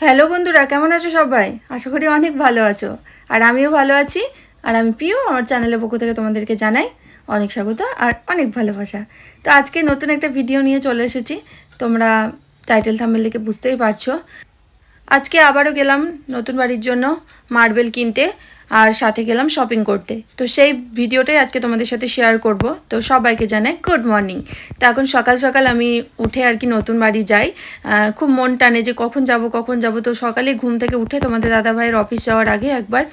Hello বন্ধুরা, কেমন আছো সবাই? আশা করি অনেক ভালো আছো। আর আমিও ভালো আছি। আর আমি পিও আমার চ্যানেলের পক্ষ থেকে তোমাদেরকে জানাই অনেক স্বাগত আর অনেক ভালোবাসা। তো আজকে নতুন একটা ভিডিও নিয়ে চলে এসেছি। তোমরা টাইটেল থাম্বেল দেখে বুঝতেই পারছ। আজকে আবারও গেলাম নতুন বাড়ির জন্য মার্বেল কিনতে। আর সাথে গেলাম শপিং করতে। তো সেই ভিডিওটাই আজকে তোমাদের সাথে শেয়ার করব। তো সবাইকে জানাই গুড মর্নিং তো এখন সকাল সকাল আমি উঠে আর কি নতুন বাড়ি যাই। খুব মন টানে যে কখন যাব কখন যাব। তো সকালে ঘুম থেকে উঠে তোমাদের দাদাভাইয়ের অফিস যাওয়ার আগে একবার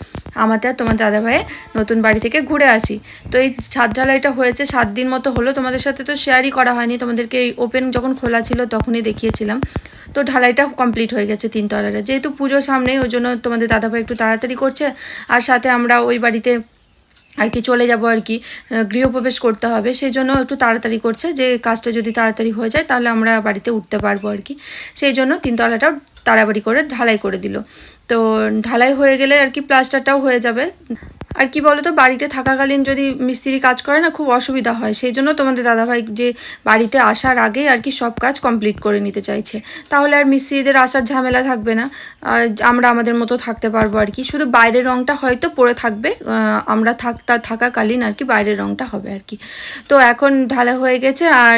আমাদের আর তোমার দাদাভাইয়ের নতুন বাড়ি থেকে ঘুরে আসি। তো এই ছাদ ঢালাইটা হয়েছে, সাত দিন মতো হলো। তোমাদের সাথে তো শেয়ারই করা হয়নি। তোমাদেরকে এই ওপেন যখন খোলা ছিল তখনই দেখিয়েছিলাম। তো ঢালাইটা কমপ্লিট হয়ে গেছে তিনতলারে যেহেতু পুজো সামনেই, ওই জন্য তোমাদের দাদাভাই একটু তাড়াতাড়ি করছে। আর সাথে আমরা ওই বাড়িতে আর কি চলে যাব আর কি গৃহপ্রবেশ করতে হবে। সেই জন্য একটু তাড়াতাড়ি করছে যে, কাজটা যদি তাড়াতাড়ি হয়ে যায় তাহলে আমরা বাড়িতে উঠতে পারব আর কি। সেই জন্য তিনতলাটাও তাড়াবাড়ি করে ঢালাই করে দিল। তো ঢালাই হয়ে গেলে আর কি প্লাস্টারটাও হয়ে যাবে। আর কি বলতো, বাড়িতে থাকাকালীন যদি মিস্ত্রি কাজ করে না, খুব অসুবিধা হয়। সেই জন্য তোমাদের দাদাভাই যে বাড়িতে আসার আগেই আর কি সব কাজ কমপ্লিট করে নিতে চাইছে। তাহলে আর মিস্ত্রিদের আসার ঝামেলা থাকবে না। আর আমরা আমাদের মতো থাকতে পারব আর কি। শুধু বাইরের রঙটা হয়তো পরে থাকবে আমরা থাকতা থাকাকালীন আর কি বাইরের রঙটা হবে আর কি। তো এখন ঢালা হয়ে গেছে আর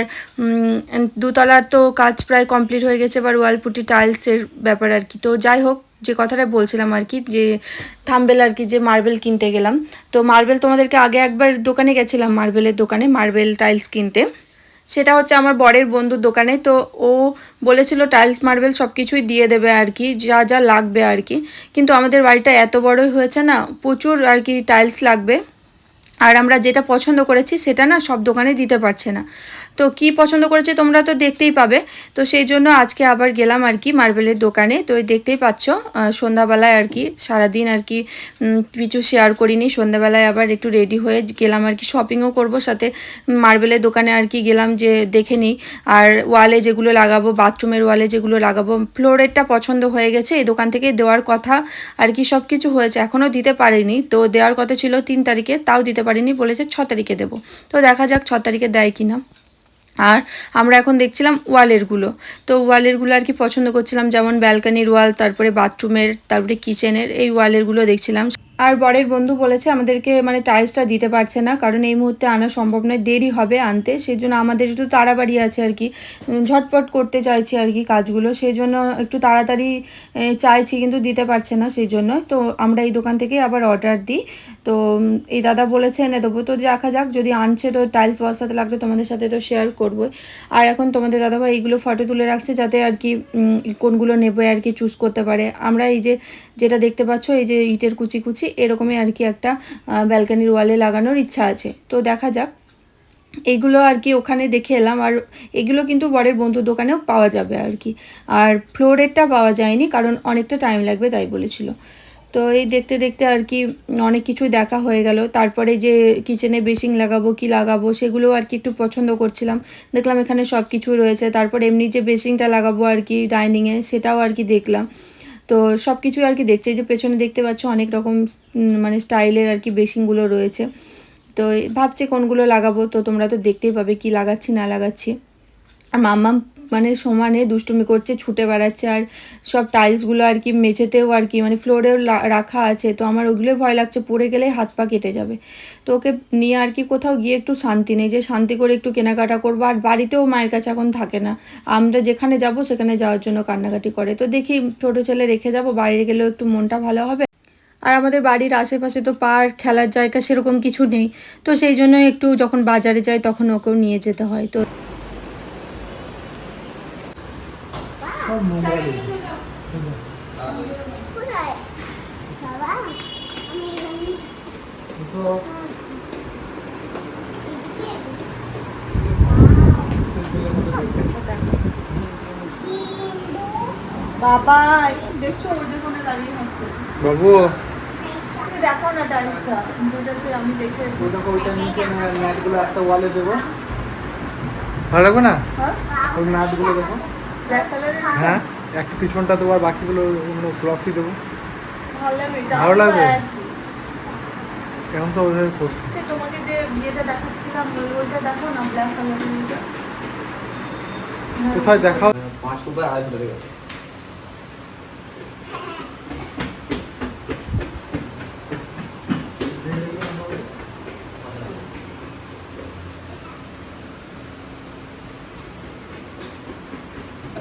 দুতলার তো কাজ প্রায় কমপ্লিট হয়ে গেছে, এবার ওয়ালপুটি টাইলসের ব্যাপার আর কি। তো যাই হোক যে কথাটা বলছিলাম আর কি, যে থাম্বেল আর কি, যে মার্বেল কিনতে গেলাম। তো মার্বেল তোমাদেরকে আগে একবার দোকানে গেছিলাম, মার্বেলের দোকানে, মার্বেল টাইলস কিনতে। সেটা হচ্ছে আমার বরের বন্ধুর দোকানে। তো ও বলেছিল টাইলস, মার্বেল সব কিছুই দিয়ে দেবে আর কি, যা যা লাগবে আর কি। কিন্তু আমাদের বাড়িটা এত বড়ই হয়েছে না, প্রচুর আর কি টাইলস লাগবে। আর আমরা যেটা পছন্দ করেছি সেটা না সব দোকানে দিতে পারছে না। তো কি পছন্দ করেছে তোমরা তো দেখতেই পাবে। তো সেই জন্য আজকে আবার গেলাম আর কি মার্বেলের দোকানে। তো দেখতেই পাচ্ছ সন্ধ্যাবেলায় আর কি, সারাদিন আর কি কিছু শেয়ার করিনি। সন্ধ্যাবেলায় আবার একটু রেডি হয়ে গেলাম আর কি শপিংও করব সাথে। মার্বেলের দোকানে আর কি গেলাম যে দেখে নিই আর ওয়ালে যেগুলো লাগাবো, বাথরুমের ওয়ালে যেগুলো লাগাবো, ফ্লোরেরটা পছন্দ হয়ে গেছে। এই দোকান থেকে দেওয়ার কথা আর কি সব কিছু হয়েছে। এখনও দিতে পারিনি। তো দেওয়ার কথা ছিল তিন তারিখে, তাও দিতে পারিনি, বলেছে ছ তারিখে দেবো। তো দেখা যাক ছ তারিখে দেয় কি না। আর আমরা এখন দেখছিলাম ওয়ালেরগুলো তো ওয়ালেরগুলো আর কি পছন্দ করছিলাম, যেমন ব্যালকানির ওয়াল, তারপরে বাথরুমের, তারপরে কিচেনের, এই ওয়ালেরগুলো দেখছিলাম। আর বরের বন্ধু বলেছে আমাদেরকে মানে টাইলসটা দিতে পারছে না, কারণ এই মুহূর্তে আনা সম্ভব নয়, দেরি হবে আনতে সেই জন্য আমাদের একটু তাড়াবাড়ি আছে আর কি। ঝটপট করতে চাইছি আর কি কাজগুলো সেই জন্য একটু তাড়াতাড়ি চাইছি কিন্তু দিতে পারছে না সেই জন্য তো আমরা এই দোকান থেকে আবার অর্ডার দিই। তো এই দাদা বলেছে, এনে দেবো। তো দেখা যাক, যদি আনছে তো টাইলস বসাতে লাগলে তোমাদের সাথে তো শেয়ার করব আর এখন তোমাদের দাদাভাই এইগুলো ফটো তুলে রাখছে যাতে আর কি কোনগুলো নেবে আর কি চুজ করতে পারে। আমরা এই যে, যেটা দেখতে পাচ্ছ, এই যে ইটের কুচি কুচি এরকমই আর কি একটা ব্যালকানির ওয়ালে লাগানোর ইচ্ছা আছে। তো দেখা যাক। এইগুলো আর কি ওখানে দেখে এলাম আর এগুলো কিন্তু বরের বন্ধুর দোকানেও পাওয়া যাবে আর কি। আর ফ্লোরেরটা পাওয়া যায়নি, কারণ অনেকটা টাইম লাগবে তাই বলেছিল। তো এই দেখতে দেখতে আর কি অনেক কিছুই দেখা হয়ে গেল। তারপরে যে কিচেনে বেসিং লাগাবো, কি লাগাবো সেগুলো আর কি একটু পছন্দ করছিলাম। দেখলাম এখানে সব কিছু রয়েছে। তারপর এমনি যে বেসিংটা লাগাবো আর কি ডাইনিংয়ে সেটাও আর কি দেখলাম। তো সব কিছুই আর কি দেখছে। এই যে পেছনে দেখতে পাচ্ছ অনেক রকম মানে স্টাইলের আর কি বেসিংগুলো রয়েছে। তো ভাবছে কোনগুলো লাগাবো। তো তোমরা তো দেখতেই পাবে কি লাগাচ্ছি, না লাগাচ্ছি। আর মাম্মা মানে সমানে দুষ্টুমি করছে, ছুটে বেড়াচ্ছে আর সব টাইলসগুলো আর কি মেঝেতেও আর কি মানে ফ্লোরেও রাখা আছে। তো আমার ওগুলো ভয় লাগছে, পড়ে গেলে হাত পা কেটে যাবে। তো ওকে নিয়ে আর কি কোথাও গিয়ে একটু শান্তি নেই, যে শান্তি করে একটু কেনাকাটা করব। আর বাড়িতেও মায়ের কাছে এখন থাকে না। আমরা যেখানে যাব সেখানে যাওয়ার জন্য কান্নাকাটি করে। তো দেখি ছোটো ছেলে রেখে যাব, বাইরে গেলেও একটু মনটা ভালো হবে। আর আমাদের বাড়ির আশেপাশে তো পার্ক, খেলার জায়গা সেরকম কিছু নেই। তো সেই জন্য একটু যখন বাজারে যাই তখন ওকেও নিয়ে যেতে হয়। তো বাবা আমি এখানে বাবা দেখছ ওদের কোনে দাঁড়িয়ে হচ্ছে? বাবু। তুমি দেখো না টাইলসটা যেটা সে আমি দেখে ওটাকে ওইটা নিচে ম্যাটগুলো একটা ওয়ালে দেবো? ভালো লাগবে না? হ্যাঁ? ওই ম্যাটগুলো কালারের হ্যাঁ একটা পিছনটা দেবো আর বাকিগুলো অন্য ক্লসই দেবো। ভালো লাগবে। এখন সব ওইভাবে করছি। তোমাকে যে বিয়েটা দেখাচ্ছিলাম ওইটা দেখো না ব্ল্যাক কালারের কোথায় দেখাও? পাঁচ ফুট বাই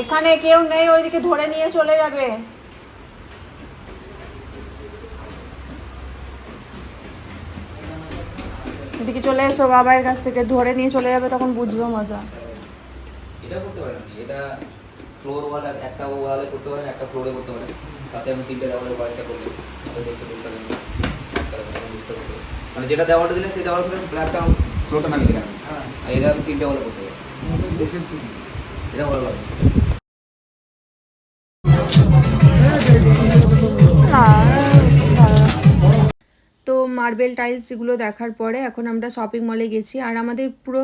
এখানে কেউ নেই ওইদিকে ধরে নিয়ে চলে যাবে। এদিকে চলে এসো বাবার কাছ থেকে ধরে নিয়ে চলে যাবে তখন বুঝবে মজা। এটা করতে পারেন এটা ফ্লোর ওয়াল একটা ওয়ালে করতে পারেন একটা ফ্লোরে করতে পারেন। সাথে আমি তিনটে দেওয়ালের ওয়ালটা করলে দেখতে করতে পারেন একটা এরকম মানে যেটা দেওয়ালটা দিলেন সেই দেওয়ালের সাথে ব্ল্যাকটা ফ্লোরটা নামিয়ে দিলেন। হ্যাঁ। আর এটা আমি তিনটে ওয়ালে করতে পারি এটা ভালো লাগে তো মার্বেল টাইলস যেগুলো দেখার পরে এখন আমরা শপিং মলে গেছি। আর আমাদের পুরো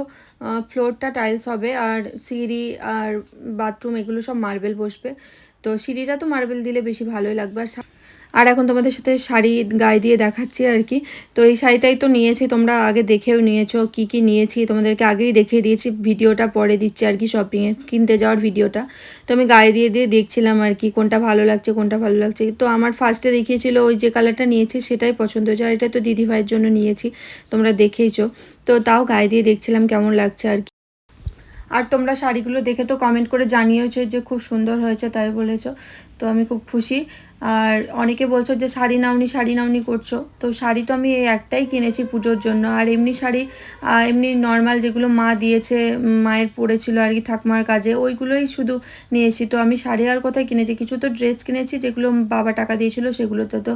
ফ্লোরটা টাইলস হবে। আর সিঁড়ি আর বাথরুম এগুলো সব মার্বেল বসবে। তো সিঁড়িটা তো মার্বেল দিলে বেশি ভালোই লাগবে। আর আর এখন তোমাদের সাথে শাড়ি গায়ে দিয়ে দেখাচ্ছি আর কি। তো এই শাড়িটাই তো নিয়েছি, তোমরা আগে দেখেও নিয়েছো, কি কি নিয়েছি, তোমাদেরকে আগেই দেখিয়ে দিয়েছি। ভিডিওটা পরে দিচ্ছি আর কি শপিংয়ে কিনতে যাওয়ার ভিডিওটা। তো আমি গায়ে দিয়ে দিয়ে দেখছিলাম আর কি, কোনটা ভালো লাগছে, কোনটা ভালো লাগছে। তো আমার ফার্স্টে দেখিয়েছিল ওই যে কালারটা নিয়েছি, সেটাই পছন্দ হয়েছে। আর এটা তো দিদি ভাইয়ের জন্য নিয়েছি, তোমরা দেখেইছো। তো তাও গায়ে দিয়ে দেখছিলাম কেমন লাগছে আর কি। আর তোমরা শাড়িগুলো দেখে তো কমেন্ট করে জানিয়েছো যে খুব সুন্দর হয়েছে, তাই বলেছ। তো আমি খুব খুশি। আর অনেকে বলছো যে শাড়ি নাওনি শাড়ি নাওনি করছ। তো শাড়ি তো আমি এই একটাই কিনেছি পুজোর জন্য। আর এমনি শাড়ি এমনি নর্মাল যেগুলো মা দিয়েছে মায়ের পড়েছিল আর কি ঠাকুমার কাজে, ওইগুলোই শুধু নিয়েছি তো আমি শাড়ি আর কোথায় কিনেছি? কিছু তো ড্রেস কিনেছি যেগুলো বাবা টাকা দিয়েছিল সেগুলোতে। তো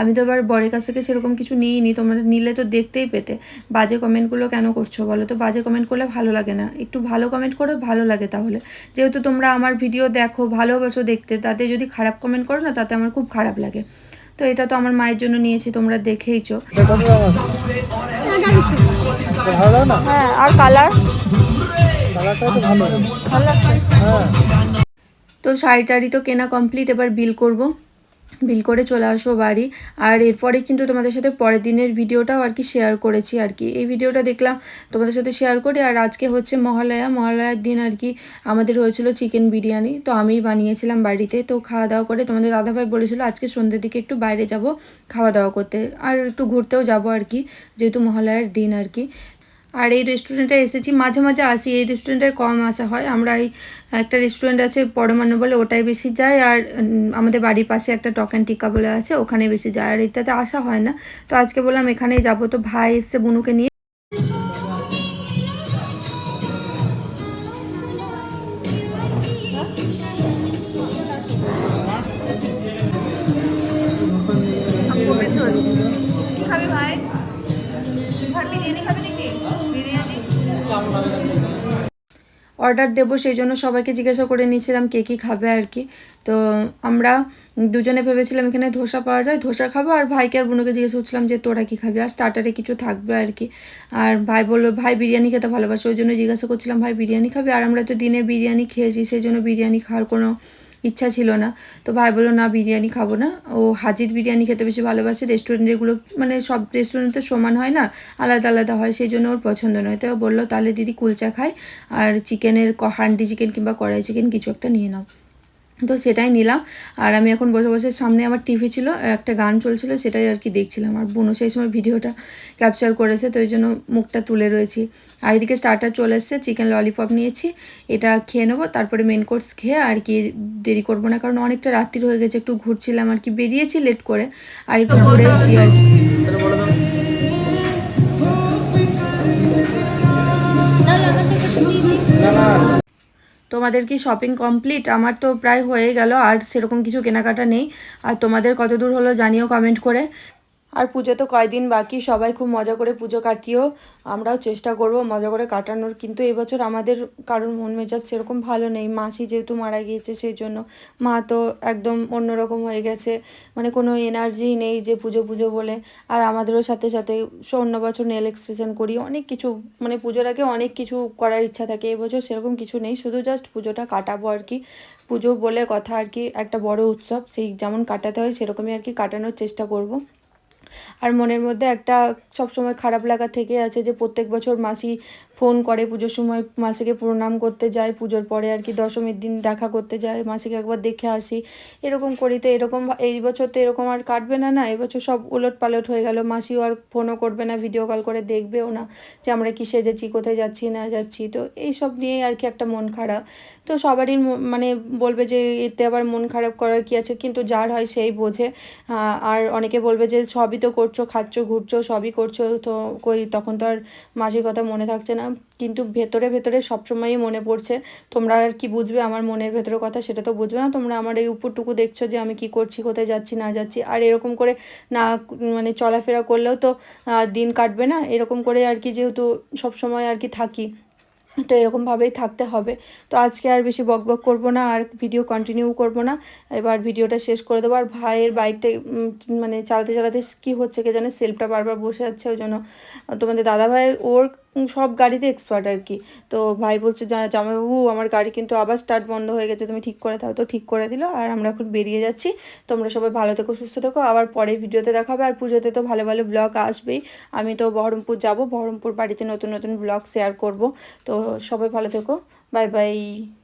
আমি তো এবার বরের কাছ থেকে সেরকম কিছু নিইনি। তোমরা নিলে তো দেখতেই পেতে। বাজে কমেন্টগুলো কেন করছ বলো তো? বাজে কমেন্ট করলে ভালো লাগে না। একটু ভালো কমেন্ট করে, ভালো লাগে তাহলে। যেহেতু তোমরা আমার ভিডিও দেখো, ভালোবাসো দেখতে, তাতে যদি খারাপ কমেন্ট করো না, তাতে আমার খুব খারাপ লাগে। তো এটা তো আমার মায়ের জন্য নিয়েছি তোমরা দেখেইছো। হ্যাঁ আর কালার হ্যাঁ। তো শাড়ি টাড়ি তো কেনা কমপ্লিট এবার বিল করব। বিল করে চলে আসব বাড়ি। আর এরপরে কিন্তু তোমাদের সাথে পরের দিনের ভিডিওটাও আর কি শেয়ার করেছি আর কি। এই ভিডিওটা দেখলাম, তোমাদের সাথে শেয়ার করি। আর আজকে হচ্ছে মহালয়া। মহালয়ার দিন আর কি আমাদের হয়েছিল চিকেন বিরিয়ানি। তো আমিই বানিয়েছিলাম বাড়িতে। তো খাওয়া দাওয়া করে তোমাদের দাদাভাই বলেছিল, আজকে সন্ধ্যের দিকে একটু বাইরে যাব খাওয়া দাওয়া করতে। আর একটু ঘুরতেও যাব আর কি, যেহেতু মহালয়ার দিন আর কি। আর এই রেস্টুরেন্টে এসেছি, মাঝে মাঝে আসি। এই রেস্টুরেন্টে কম আসা হয়। আমরা এই একটা রেস্টুরেন্ট আছে পরমান্ন বলে, ওটাই বেশি যাই। আর আমাদের বাড়ির পাশে একটা টক অ্যান্ড টিকা বলে আছে, ওখানে বেশি যায় আর এটাতে আসা হয় না। তো আজকে বললাম এখানেই যাব। তো ভাই এসছে বুনুকে নিয়ে। অর্ডার দেবো, সেই জন্য সবাইকে জিজ্ঞাসা করে নিয়েছিলাম কে কী খাবে আর কি। তো আমরা দুজনে ভেবেছিলাম এখানে ধোসা পাওয়া যায়, ধোসা খাব। আর ভাইকে আর বোনকে জিজ্ঞাসা করছিলাম যে, তোরা কী খাবি? আর স্টার্টারে কিছু থাকবে আর কি। আর ভাই বলল, ভাই বিরিয়ানি খেতে ভালোবাসে। ওই জন্য জিজ্ঞাসা করছিলাম, ভাই বিরিয়ানি খাবে? আর আমরা তো দিনে বিরিয়ানি খেয়েছি, সেই জন্য বিরিয়ানি খাওয়ার কোনো ইচ্ছা ছিল না। তো ভাই বলল, না, বিরিয়ানি খাব না। ও হাজির বিরিয়ানি খেতে বেশি ভালোবাসে। রেস্টুরেন্টগুলো মানে সব রেস্টুরেন্টে সমান হয় না, আলাদা আলাদা হয়, সেই জন্য ওর পছন্দ নয়। তাই ও বলল, তাহলে দিদি কুলচা খাই আর চিকেনের হান্ডি চিকেন কিংবা কড়াই চিকেন কিছু একটা নিয়ে নাও। তো সেটাই নিলাম। আর আমি এখন বসে বসে সামনে আমার টিভি ছিল, একটা গান চলছিল, সেটাই আর কি দেখছিলাম। আর বোনও সেই সময় ভিডিওটা ক্যাপচার করেছে, তো ওই জন্য মুখটা তুলে রয়েছি। আর এদিকে স্টার্টার চলে এসছে চিকেন ললিপপ নিয়েছি, এটা খেয়ে নেব, তারপরে মেন কোর্স খেয়ে আর কি দেরি করব না, কারণ অনেকটা রাত্রি হয়ে গেছে, একটু ঘুরছিলাম আর কি, বেরিয়েছি লেট করে, আর একটু ঘুরেওছি আর কি। তোমাদের কি শপিং কমপ্লিট আমার তো প্রায় হয়ে গেল, আর সেরকম কিছু কেনাকাটা নেই। আর তোমাদের কত দূর হলো জানিও কমেন্ট করে। আর পুজো তো কয়দিন বাকি, সবাই খুব মজা করে পুজো কাটিও, আমরাও চেষ্টা করব মজা করে কাটানোর। কিন্তু এবছর আমাদের কারোর মন মেজাজ সেরকম ভালো নেই, মাসি যেহেতু মারা গিয়েছে সেই জন্য মা তো একদম অন্যরকম হয়ে গেছে মানে কোনো এনার্জি নেই যে পুজো পুজো বলে। আর আমাদেরও সাথে সাথে অন্য বছর নেল এক্সটেশন করি, অনেক কিছু মানে পুজোর আগে অনেক কিছু করার ইচ্ছা থাকে, এবছর সেরকম কিছু নেই, শুধু জাস্ট পুজোটা কাটাবো আর কি। পুজো বলে কথা আর কি, একটা বড় উৎসব, সেই যেমন কাটাতে হয় সেরকমই আর কি কাটানোর চেষ্টা করব। আর মনের মধ্যে একটা সবসময় খারাপ লাগা থেকে আছে যে প্রত্যেক বছর মাসি ফোন করে, পুজোর সময় মাসিকে প্রণাম করতে যায় পুজোর পরে আর কি দশমীর দিন দেখা করতে যায় মাসিকে একবার দেখে আসি। এরকম করি তো, এরকম এই বছর তো এরকম আর কাটবে না না? এবছর সব উলট পালট হয়ে গেল, মাসিও আর ফোনও করবে না ভিডিও কল করে দেখবেও না যে আমরা কি সেজেছি, কোথায় যাচ্ছি, না যাচ্ছি। তো এই সব নিয়েই আর কি একটা মন খারাপ। তো সবারই মানে বলবে যে, এতে আবার মন খারাপ করার কি আছে? কিন্তু যার হয় সেই বোঝে। আর অনেকে বলবে যে, সবই তো করছ, খাচ্ছ, ঘুরছো, সবই করছ, তো কই, তখন তো আর মাসির কথা মনে থাকছে না। কিন্তু ভেতরে ভেতরে সবসময়ই মনে পড়ছে। তোমরা আর কি বুঝবে আমার মনের ভেতরের কথা, সেটা তো বুঝবে না। তোমরা আমার এই উপরটুকু দেখছ যে আমি কি করছি, কোথায় যাচ্ছি, না যাচ্ছি। আর এরকম করে না মানে চলাফেরা করলেও তো দিন কাটবে না। এরকম করে আর কি যেহেতু সবসময় আর কি থাকি, তো এরকমভাবেই থাকতে হবে। তো আজকে আর বেশি বক বক করব না, আর ভিডিও কন্টিনিউ করব না। এবার ভিডিওটা শেষ করে দেবো। আর ভাইয়ের বাইকটা মানে চালাতে চালাতে কী হচ্ছে কে জানে? সেলফটা বারবার বসে যাচ্ছে, ওই জন্য। তোমাদের দাদা ভাইয়ের ওর সব গাড়িতে এক্সপার্ট আর কি। তো ভাই বলছে "জা- জামাইবাবু, আমার গাড়ি কিন্তু আবার স্টার্ট বন্ধ হয়ে গেছে, তুমি ঠিক করে দাও তো, ঠিক করে দিল, আর আমরা এখন বেরিয়ে যাচ্ছি। তোমরা সবাই ভালো থেকো, সুস্থ থেকো, আবার পরে ভিডিওতে দেখা হবে, আর পুজোতে তো ভালো ভালো ব্লগ আসবেই। আমি তো বহরমপুর যাব, বহরমপুর বাড়িতে নতুন নতুন ব্লগ শেয়ার করব। তো সবাই ভালো থেকো বাই বাই